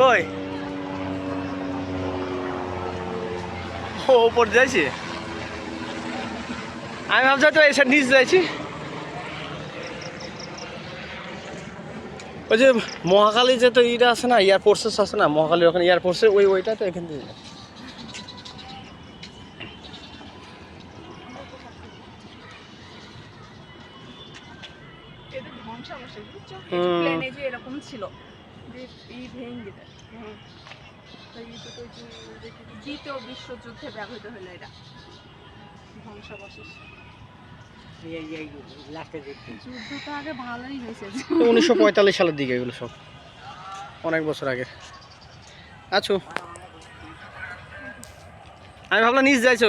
কই? ও উপর যাইছি? আমি ভাবছি তো এসে নিচ যাইছি। ওই যে মহাকালী যে তো ইটা আছে না এয়ারফোর্সেস আছে না মহাকালীর ওখানে এয়ারফোর্সের ওই ওইটা তো এখান থেকে ছিল। হ্যাঁ দ্বিতীয় বিশ্বযুদ্ধে ব্যবহৃত হলো এটা। ধ্বংসাবশেষ। যুদ্ধ তো আগে ভালোই হয়েছে। উনিশশো পঁয়তাল্লিশ সালের দিকে এগুলো সব। অনেক বছর আগে আছো আমি ভাবলাম নিজ যাইছো।